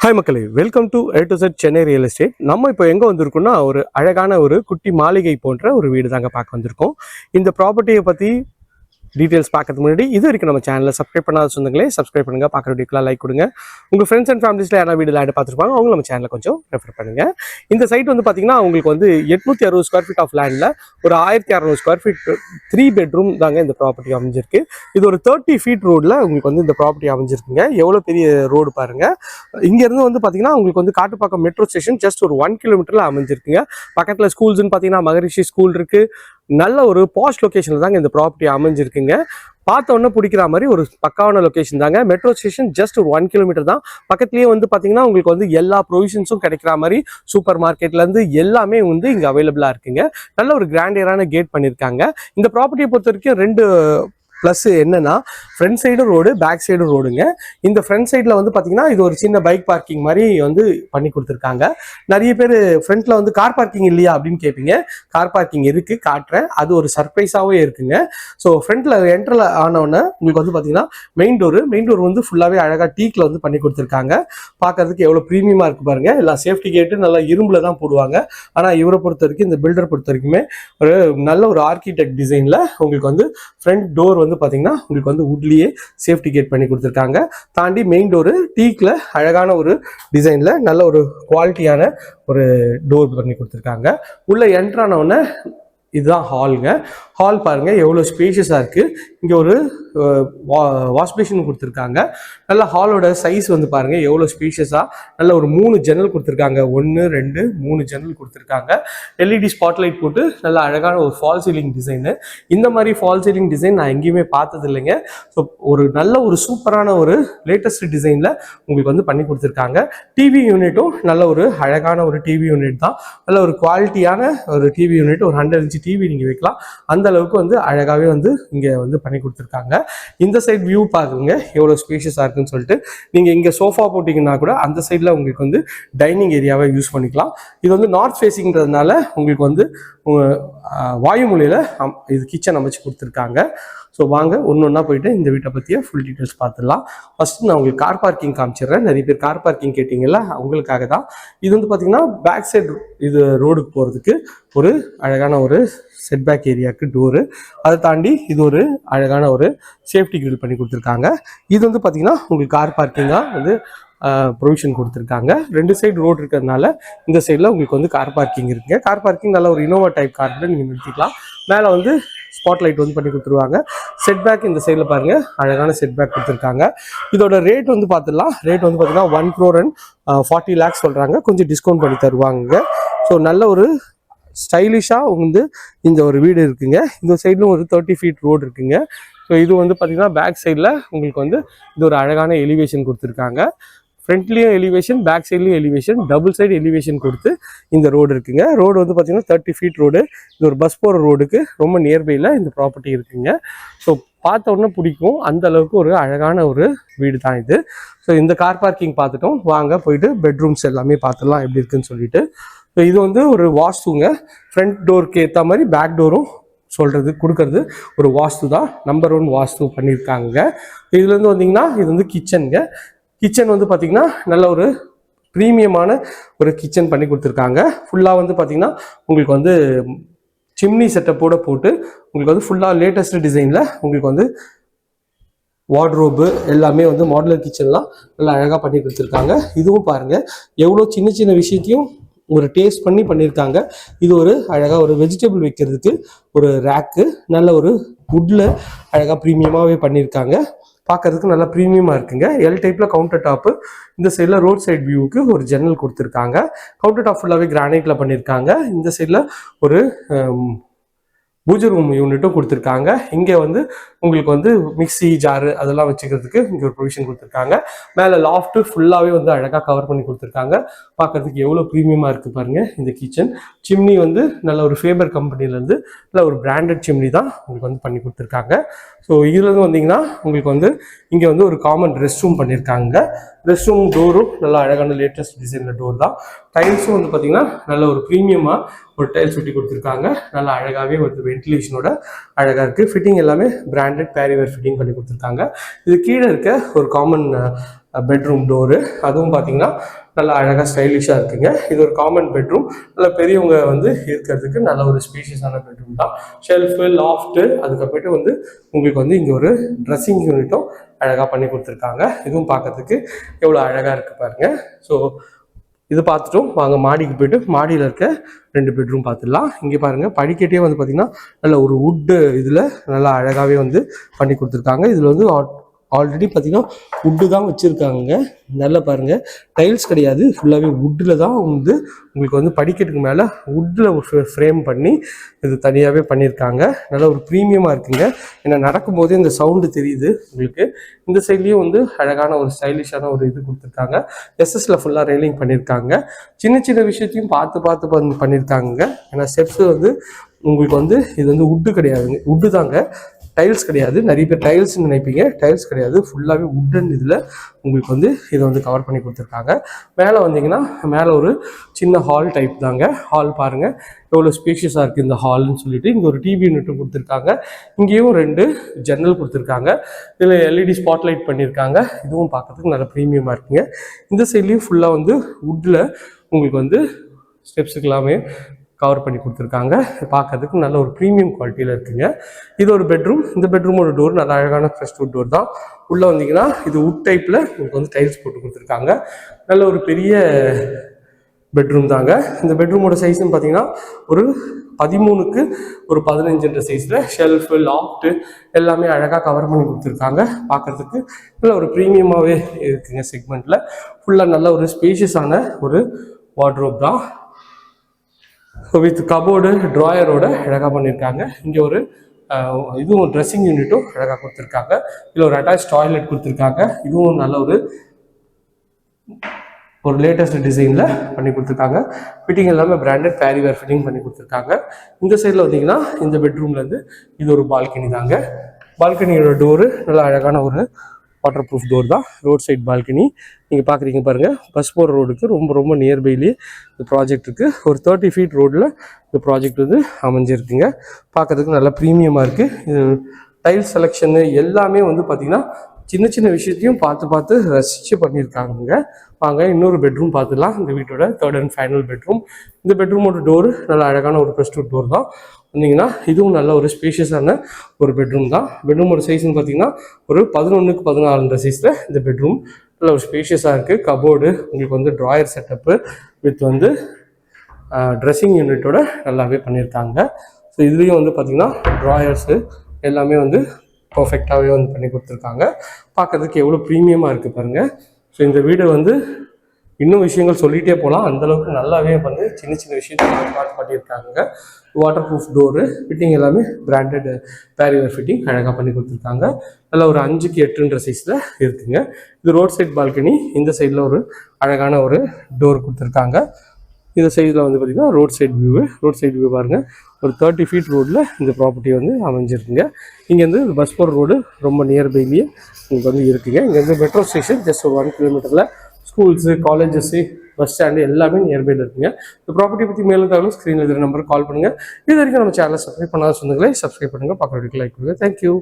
Hi மக்களே welcome to A to Z Chennai real estate நம்ம இப்போ எங்கே வந்திருக்கோம்னா ஒரு அழகான ஒரு குட்டி மாளிகை போன்ற ஒரு வீடு தாங்க பார்க்க வந்திருக்கோம். இந்த ப்ராப்பர்ட்டியை பற்றி டீட்டெயில்ஸ் பார்க்கறதுக்கு முன்னாடி இது வரைக்கும் நம்ம சேனலில் சப்ஸ்கிரைப் பண்ணாத சொந்தங்களே சப்ஸ்கிரைப் பண்ணுங்கள் பார்க்குற வீடியோக்கெலாம் லைக் கொடுங்க. உங்கள் ஃப்ரெண்ட்ஸ் அண்ட் ஃபேமிலிஸில் யாராவது வீடு லேண்ட் பார்த்துருப்பாங்க அவங்க நம்ம சேனலில் கொஞ்சம் ரெஃபர் பண்ணுங்க. இந்த சைட் வந்து பார்த்தீங்கன்னா உங்களுக்கு வந்து எட்நூற்றி அறுபது ஸ்கொயர் ஃபீட் ஆஃப் லேண்டில் ஒரு ஆயிரத்தி அறநூறு ஸ்கொயர் ஃபீட் த்ரீ பெட்ரூம் தாங்க இந்த ப்ராப்பர்ட்டி அமைஞ்சிருக்கு. இது ஒரு தேர்ட்டி ஃபீட் ரோடில் உங்களுக்கு வந்து இந்த ப்ராப்பர்ட்டி அமைஞ்சிருக்குங்க. எவ்வளோ பெரிய ரோடு பாருங்கள் இங்கேருந்து வந்து பார்த்திங்கன்னா உங்களுக்கு வந்து காட்டுப்பாக்கம் மெட்ரோ ஸ்டேஷன் ஜஸ்ட் ஒரு ஒன் கிலோமீட்டரில் அமைஞ்சிருக்குங்க. பக்கத்தில் ஸ்கூல்ஸ்னு பார்த்தீங்கன்னா மகரிஷி ஸ்கூல் இருக்குது நல்ல ஒரு பாஸ்ட் லொக்கேஷனில் தாங்க இந்த ப்ராப்பர்ட்டி அமைஞ்சிருக்குங்க. பார்த்த உடனே பிடிக்கிற மாதிரி ஒரு பக்காவான லொக்கேஷன் தாங்க. மெட்ரோ ஸ்டேஷன் ஜஸ்ட் ஒரு ஒன் கிலோமீட்டர் தான். பக்கத்துலேயே வந்து பார்த்தீங்கன்னா உங்களுக்கு வந்து எல்லா ப்ரொவிஷன்ஸும் கிடைக்கிற மாதிரி சூப்பர் மார்க்கெட்லேருந்து எல்லாமே வந்து இங்கே அவைலபிளாக இருக்குங்க. நல்ல ஒரு கிராண்டியரான கேட் பண்ணியிருக்காங்க இந்த ப்ராப்பர்ட்டியை பொறுத்த வரைக்கும் ரெண்டு ப்ளஸ் என்னன்னா front side road back side ரோடுங்க இந்த ஃப்ரண்ட் சைடில் வந்து பார்த்தீங்கன்னா இது ஒரு சின்ன பைக் பார்க்கிங் மாதிரி வந்து பண்ணி கொடுத்துருக்காங்க. நிறைய பேர் ஃப்ரண்ட்ல வந்து கார் பார்க்கிங் இல்லையா அப்படின்னு கேட்பீங்க கார் பார்க்கிங் இருக்கு காட்டுறேன். அது ஒரு சர்ப்ரைஸாகவே இருக்குங்க. ஸோ ஃப்ரண்ட்ல என்ட்ரில் ஆனவுடனே உங்களுக்கு வந்து பார்த்தீங்கன்னா மெயின் டோர் மெயின் டோர் வந்து ஃபுல்லாகவே அழகாக டீக்கில் வந்து பண்ணி கொடுத்துருக்காங்க. பார்க்கறதுக்கு எவ்வளோ ப்ரீமியமாக இருக்கு பாருங்க. எல்லாம் சேஃப்டி கேட்டு நல்லா இரும்புல தான் போடுவாங்க. ஆனால் இவரை பொறுத்த வரைக்கும் இந்த பில்டர் பொறுத்த வரைக்குமே ஒரு நல்ல ஒரு ஆர்கிடெக்ட் டிசைனில் உங்களுக்கு வந்து ஃப்ரண்ட் டோர் வந்து பார்த்தீங்கன்னா உங்களுக்கு வந்து உட்லேயே சேஃப்டி கேட் பண்ணி கொடுத்துருக்காங்க. தாண்டி மெயின் டோரு டீக்கில் அழகான ஒரு டிசைனில் நல்ல ஒரு குவாலிட்டியான ஒரு டோர் பண்ணி கொடுத்துருக்காங்க. உள்ள என்ட்ரானவுடனே இதுதான் ஹாலுங்க ஹால் பாருங்கள் எவ்வளோ ஸ்பேஷியஸாக இருக்குது இங்கே ஒரு வாஷ் பேஷன் கொடுத்துருக்காங்க. நல்ல ஹாலோட சைஸ் வந்து பாருங்கள் எவ்வளோ ஸ்பேஷியஸாக நல்ல ஒரு மூணு ஜன்னல் கொடுத்துருக்காங்க. ஒன்று ரெண்டு மூணு ஜன்னல் கொடுத்துருக்காங்க. எல்இடி ஸ்பாட்லைட் போட்டு நல்ல அழகான ஒரு ஃபால் சீலிங் டிசைனு இந்த மாதிரி ஃபால் சீலிங் டிசைன் நான் எங்கேயுமே பார்த்தது இல்லைங்க ஸோ ஒரு நல்ல ஒரு சூப்பரான ஒரு லேட்டஸ்ட் டிசைனில் உங்களுக்கு வந்து பண்ணி கொடுத்துருக்காங்க. டிவி யூனிட்டும் நல்ல ஒரு அழகான ஒரு டிவி யூனிட் தான். நல்ல ஒரு குவாலிட்டியான ஒரு டிவி யூனிட் ஒரு ஹண்ட்ரட் இன்ச்சு டிவி நீங்கள் வைக்கலாம். அந்த அளவுக்கு வந்து அழகாகவே வந்து இங்கே வந்து பண்ணி கொடுத்துருக்காங்க. இந்த சைடு வியூ பாருங்க எவ்வளோ ஸ்பேஷியஸாக இருக்குன்னு சொல்லிட்டு. நீங்கள் இங்கே சோஃபா போட்டிங்கன்னா கூட அந்த சைடில் உங்களுக்கு வந்து டைனிங் ஏரியாவை யூஸ் பண்ணிக்கலாம். இது வந்து நார்த் ஃபேஸிங்கிறதுனால உங்களுக்கு வந்து உங்கள் வாயு மொழியில் இது கிச்சன் அமைச்சு கொடுத்துருக்காங்க. ஸோ வாங்க ஒன்று ஒன்றா போயிட்டு இந்த வீட்டை பற்றிய ஃபுல் டீட்டெயில்ஸ் பார்த்துடலாம். ஃபர்ஸ்ட் நான் உங்களுக்கு கார் பார்க்கிங் காமிச்சிடுறேன். நிறைய பேர் கார் பார்க்கிங் கேட்டிங்கல்ல அவங்களுக்காக தான். இது வந்து பார்த்தீங்கன்னா பேக் சைடு இது ரோடுக்கு போகிறதுக்கு ஒரு அழகான ஒரு செட்பேக் ஏரியாவுக்கு டோரு அதை தாண்டி இது ஒரு அழகான ஒரு சேஃப்டி கிரில் பண்ணி கொடுத்துருக்காங்க. இது வந்து பார்த்தீங்கன்னா உங்களுக்கு கார் பார்க்கிங்காக வந்து ப்ரொவிஷன் கொடுத்துருக்காங்க. ரெண்டு சைடு ரோடு இருக்கிறதுனால இந்த சைடில் உங்களுக்கு வந்து கார் பார்க்கிங் இருக்குங்க கார் பார்க்கிங் நல்ல ஒரு இனோவா டைப் கார் கூட நீங்கள் நிறுத்திக்கலாம். மேலே வந்து ஸ்பாட் லைட் வந்து பண்ணி கொடுத்துருவாங்க. செட் பேக் இந்த சைடில் பாருங்க. அழகான செட் பேக் கொடுத்துருக்காங்க. இதோட ரேட் வந்து பார்த்துடலாம் ரேட் வந்து பார்த்தீங்கன்னா one crore and forty lakhs சொல்கிறாங்க கொஞ்சம் டிஸ்கவுண்ட் பண்ணி தருவாங்க. ஸோ நல்ல ஒரு ஸ்டைலிஷாக வந்து இந்த ஒரு வீடு இருக்குங்க. இந்த சைடிலும் ஒரு தேர்ட்டி ஃபீட் ரோடு இருக்குங்க. ஸோ இது வந்து பார்த்தீங்கன்னா பேக் சைடில் உங்களுக்கு வந்து இது ஒரு அழகான எலிவேஷன் கொடுத்துருக்காங்க. ஃப்ரண்ட்லேயும் எலிவேஷன் பேக் சைட்லேயும் எலிவேஷன் டபுள் சைடு எலிவேஷன் கொடுத்து இந்த ரோடு இருக்குங்க. ரோடு வந்து பார்த்திங்கன்னா தேர்ட்டி ஃபீட் ரோடு இது ஒரு பஸ் போகிற ரோடுக்கு ரொம்ப நியர்பையில் இந்த ப்ராப்பர்ட்டி இருக்குங்க. ஸோ பார்த்த உடனே பிடிக்கும். அந்த அளவுக்கு ஒரு அழகான ஒரு வீடு தான் இது. ஸோ இந்த கார் பார்க்கிங் பார்த்துட்டோம். வாங்க போயிட்டு பெட்ரூம்ஸ் எல்லாமே பார்த்துடலாம் எப்படி இருக்குன்னு சொல்லிட்டு. ஸோ இது வந்து ஒரு வாஸ்துங்க. ஃப்ரண்ட் டோருக்கு ஏற்ற மாதிரி பேக் டோரும் சொல்கிறது கொடுக்கறது ஒரு வாஸ்து தான் நம்பர் ஒன் வாஸ்து பண்ணியிருக்காங்க இதுலேருந்து வந்தீங்கன்னா இது வந்து கிச்சனுங்க கிச்சன் வந்து பார்த்தீங்கன்னா நல்ல ஒரு ப்ரீமியமான ஒரு கிச்சன் பண்ணி கொடுத்துருக்காங்க. ஃபுல்லாக வந்து பார்த்தீங்கன்னா உங்களுக்கு வந்து சிம்னி செட்டப்போட போட்டு உங்களுக்கு வந்து ஃபுல்லாக லேட்டஸ்ட் டிசைனில் உங்களுக்கு வந்து வார்ட்ரோபு எல்லாமே வந்து மாடுலர் கிச்சன்லாம் நல்லா அழகாக பண்ணி கொடுத்துருக்காங்க. இதுவும் பாருங்கள் எவ்வளோ சின்ன சின்ன விஷயத்தையும் ஒரு டேஸ்ட் பண்ணி பண்ணியிருக்காங்க. இது ஒரு அழகாக ஒரு வெஜிடபிள் வைக்கிறதுக்கு ஒரு ரேக்கு நல்ல ஒரு வுட்டில் அழகாக ப்ரீமியமாகவே பண்ணியிருக்காங்க. பார்க்கறதுக்கு நல்லா ப்ரீமியமாக இருக்குங்க. எல் டைப்பில் கவுண்டர் டாப்பு இந்த சைடில் ரோட் சைடு வியூவுக்கு ஒரு ஜன்னல் கொடுத்துருக்காங்க. கவுண்டர் டாப் ஃபுல்லாகவே கிரானைட்டில் பண்ணியிருக்காங்க இந்த சைடில் ஒரு பூஜை ரூம் யூனிட்டும் கொடுத்துருக்காங்க. இங்கே வந்து உங்களுக்கு வந்து மிக்ஸி ஜாரு அதெல்லாம் வச்சுக்கிறதுக்கு இங்கே ஒரு ப்ரொவிஷன் கொடுத்துருக்காங்க. மேலே லாஃப்ட்டு ஃபுல்லாகவே வந்து அழகாக கவர் பண்ணி கொடுத்துருக்காங்க. பார்க்கறதுக்கு எவ்வளோ ப்ரீமியமாக இருக்குது பாருங்கள் இந்த கிச்சன் சிம்னி வந்து நல்ல ஒரு ஃபேபர் கம்பெனிலேருந்து நல்ல ஒரு பிராண்டட் சிம்னி தான் உங்களுக்கு வந்து பண்ணி கொடுத்துருக்காங்க. ஸோ இதுலேருந்து வந்தீங்கன்னா உங்களுக்கு வந்து இங்கே வந்து ஒரு காமன் ரெஸ்ட் ரூம் பண்ணியிருக்காங்க. ரெஸ்ட் ரூம் டோரும் நல்லா அழகான லேட்டஸ்ட் டிசைனில் டோர் தான். டைல்ஸும் வந்து பார்த்தீங்கன்னா நல்ல ஒரு ப்ரீமியமாக ஒரு டைல்ஸ் ஒட்டி கொடுத்துருக்காங்க. நல்ல அழகாகவே வந்து வென்டிலேஷனோட அழகாக இருக்குது ஃபிட்டிங் எல்லாமே பிராண்டட் பேரிவேர் ஃபிட்டிங் பண்ணி கொடுத்துருக்காங்க. இது கீழே இருக்க ஒரு காமன் பெட்ரூம் டோரு அதுவும் பார்த்தீங்கன்னா நல்லா அழகாக ஸ்டைலிஷாக இருக்குங்க. இது ஒரு காமன் பெட்ரூம் நல்ல பெரியவங்க வந்து இருக்கிறதுக்கு நல்ல ஒரு ஸ்பீஷியஸான பெட்ரூம் தான். ஷெல்ஃபு லாஃப்ட்டு அதுக்கப்புறமேட்டு வந்து உங்களுக்கு வந்து இங்கே ஒரு ட்ரெஸ்ஸிங் யூனிட்டும் அழகாக பண்ணி கொடுத்துருக்காங்க. இதுவும் பார்க்கறதுக்கு எவ்வளோ அழகாக இருக்குது பாருங்கள் ஸோ இது பார்த்துட்டோம். வாங்க மாடிக்கு போயிட்டு மாடியில் இருக்க ரெண்டு பெட்ரூம் பார்த்துடலாம். இங்கே பாருங்கள் படிக்கட்டே வந்து பார்த்திங்கன்னா நல்ல ஒரு வுட்டு இதில் நல்லா அழகாகவே வந்து பண்ணி கொடுத்துருக்காங்க. இதில் வந்து ஆல்ரெடி பார்த்தீங்கன்னா வுட்டு தான் வச்சுருக்காங்க. நல்லா பாருங்கள் டைல்ஸ் கிடையாது. ஃபுல்லாகவே வுட்டில் தான் வந்து உங்களுக்கு வந்து படிக்கட்டுக்கு மேலே வுட்டில் ஃப்ரேம் பண்ணி இது தனியாகவே பண்ணியிருக்காங்க நல்ல ஒரு ப்ரீமியமாக இருக்குங்க. ஏன்னா நடக்கும்போதே இந்த சவுண்டு தெரியுது உங்களுக்கு. இந்த சைட்லேயும் வந்து அழகான ஒரு ஸ்டைலிஷான ஒரு இது கொடுத்துருக்காங்க. எஸ்எஸ்ல ஃபுல்லாக ரெயிலிங் பண்ணியிருக்காங்க சின்ன சின்ன விஷயத்தையும் பார்த்து பார்த்து பண்ணியிருக்காங்க ஏன்னா ஸ்டெப்ஸ் வந்து உங்களுக்கு வந்து இது வந்து வுட்டு கிடையாதுங்க. வுட்டு தாங்க. டைல்ஸ் கிடையாது. நிறைய பேர் டைல்ஸ் நினைப்பீங்க. டைல்ஸ் கிடையாது. ஃபுல்லாகவே உட்டன் இதில் உங்களுக்கு வந்து இதை வந்து கவர் பண்ணி கொடுத்துருக்காங்க. மேலே வந்தீங்கன்னா மேலே ஒரு சின்ன ஹால் டைப் தாங்க. ஹால் பாருங்கள் எவ்வளோ ஸ்பேஷியஸாக இருக்குது இந்த ஹால்னு சொல்லிட்டு இங்கே ஒரு டிவி யூனிட்டும் கொடுத்துருக்காங்க. இங்கேயும் ரெண்டு ஜன்னல் கொடுத்துருக்காங்க. இதில் எல்இடி ஸ்பாட்லைட் பண்ணியிருக்காங்க. இதுவும் பார்க்கறதுக்கு நல்ல ப்ரீமியமாக இருக்குங்க. இந்த சைட்லேயும் ஃபுல்லாக வந்து வுட்டில் உங்களுக்கு வந்து ஸ்டெப்ஸுக்கு எல்லாமே கவர் பண்ணி கொடுத்துருக்காங்க. பார்க்கறதுக்கு நல்ல ஒரு ப்ரீமியம் குவாலிட்டியில் இருக்குங்க. இது ஒரு பெட்ரூம் இந்த பெட்ரூமோட டோர் நல்ல அழகான ஃப்ரெஷ் வுட் டோர் தான். உள்ளே வந்தீங்கன்னா இது உட் டைப்பில் உங்களுக்கு வந்து டைல்ஸ் போட்டு கொடுத்துருக்காங்க. நல்ல ஒரு பெரிய பெட்ரூம் தாங்க. இந்த பெட்ரூமோட சைஸ்ன்னு பார்த்தீங்கன்னா ஒரு பதிமூணுக்கு ஒரு பதினஞ்சுன்ற சைஸில் ஷெல்ஃபு லாஃப்ட்டு எல்லாமே அழகாக கவர் பண்ணி கொடுத்துருக்காங்க. பார்க்கறதுக்கு நல்ல ஒரு ப்ரீமியமாகவே இருக்குங்க செக்மெண்ட்டில் ஃபுல்லாக நல்ல ஒரு ஸ்பேஷியஸான ஒரு வார்ட்ரோப் தான். வித் கபோர்டு ட்ராயரோட அழகாக பண்ணியிருக்காங்க இங்கே ஒரு இதுவும் ட்ரெஸ்ஸிங் யூனிட்டும் அழகாக கொடுத்துருக்காங்க. இதில் ஒரு அட்டாச் டாய்லெட் கொடுத்துருக்காங்க. இதுவும் நல்ல ஒரு ஒரு லேட்டஸ்ட் டிசைனில் பண்ணி கொடுத்துருக்காங்க. ஃபிட்டிங் எல்லாமே பிராண்டட் பேரிவேர் ஃபிட்டிங் பண்ணி கொடுத்துருக்காங்க. இந்த சைடில் வந்தீங்கன்னா இந்த பெட்ரூம்லேருந்து இது ஒரு பால்கனி தாங்க. பால்கனியோட டோரு நல்ல அழகான ஒரு வாட்டர் ப்ரூஃப் டோர் தான் ரோட் சைட் பால்கனி நீங்கள் பார்க்குறீங்க பாருங்கள் பஸ் போகிற ரோடுக்கு ரொம்ப ரொம்ப நியர்பைலேயே இந்த ப்ராஜெக்ட் இருக்குது ஒரு தேர்ட்டி ஃபீட் ரோட்டில் இந்த ப்ராஜெக்ட் வந்து அமைஞ்சிருக்குங்க. பார்க்கறதுக்கு நல்ல ப்ரீமியமாக இருக்குது இது டைல் செலெக்ஷனு எல்லாமே வந்து பார்த்திங்கன்னா சின்ன சின்ன விஷயத்தையும் பார்த்து பார்த்து ரசித்து பண்ணியிருக்காங்க வாங்க இன்னொரு பெட்ரூம் பார்த்துக்கலாம் இந்த வீட்டோட தேர்ட் அண்ட் ஃபைனல் பெட்ரூம் இந்த பெட்ரூமோட டோரு நல்லா அழகான ஒரு ப்ரெஸ்டூட் டோர் தான். வந்தீங்கன்னா இதுவும் நல்ல ஒரு ஸ்பேஷியஸான ஒரு பெட்ரூம் தான். பெட்ரூமோட சைஸ்னு பார்த்தீங்கன்னா ஒரு பதினொன்றுக்கு பதினாறுன்ற சைஸில் இந்த பெட்ரூம் நல்ல ஒரு ஸ்பேஷியஸாக இருக்குது கபோர்டு உங்களுக்கு வந்து ட்ராயர் செட்டப்பு வித் வந்து ட்ரெஸ்ஸிங் யூனிட்டோட நல்லாவே பண்ணியிருக்காங்க ஸோ இதுலேயும் வந்து பார்த்திங்கன்னா ட்ராயர்ஸு எல்லாமே வந்து பர்ஃபெக்டாகவே வந்து பண்ணி கொடுத்துருக்காங்க. பார்க்கறதுக்கு எவ்வளோ ப்ரீமியமாக இருக்குது பாருங்கள் ஸோ இந்த வீடு வந்து இன்னும் விஷயங்கள் சொல்லிகிட்டே போகலாம் அந்தளவுக்கு நல்லாவே வந்து சின்ன சின்ன விஷயத்தை பார்த்து பண்ணியிருக்காங்க. வாட்டர் ப்ரூஃப் டோரு ஃபிட்டிங் எல்லாமே பிராண்டட் பேரியர் ஃபிட்டிங் அழகாக பண்ணி கொடுத்துருக்காங்க. நல்ல ஒரு அஞ்சுக்கு எட்டுன்ற சைஸில் இருக்குங்க. இது ரோட் சைட் பால்கனி இந்த சைடில் ஒரு அழகான ஒரு டோர் கொடுத்துருக்காங்க. இந்த சைடில் வந்து பார்த்திங்கன்னா road side view road side view பாருங்கள் ஒரு தேர்ட்டி ஃபீட் ரோட்டில் இந்த ப்ராப்பர்ட்டி வந்து அமைஞ்சிருக்குங்க. இங்கேருந்து பஸ் போகிற ரோடு ரொம்ப நியர்பைலேயே உங்களுக்கு வந்து இருக்குங்க. இங்கேருந்து மெட்ரோ ஸ்டேஷன் ஜஸ்ட் ஒரு ஒன் கிலோமீட்டரில் ஸ்கூல்ஸு காலேஜஸ்ஸு பஸ் ஸ்டாண்டு எல்லாமே நியர்பையில் இருக்குங்க. இந்த ப்ராப்பர்ட்டி பற்றி மேலும் தகவலும் ஸ்க்ரீனில் இருக்கிற நம்பருக்கு கால் பண்ணுங்கள் இது வரைக்கும் நம்ம சேனலை சப்ஸ்கிரைப் பண்ணாத சொந்தங்களே சப்ஸ்கிரைப் பண்ணுங்கள் பக்கத்துக்கு லைக் பண்ணுங்கள் தேங்க்யூ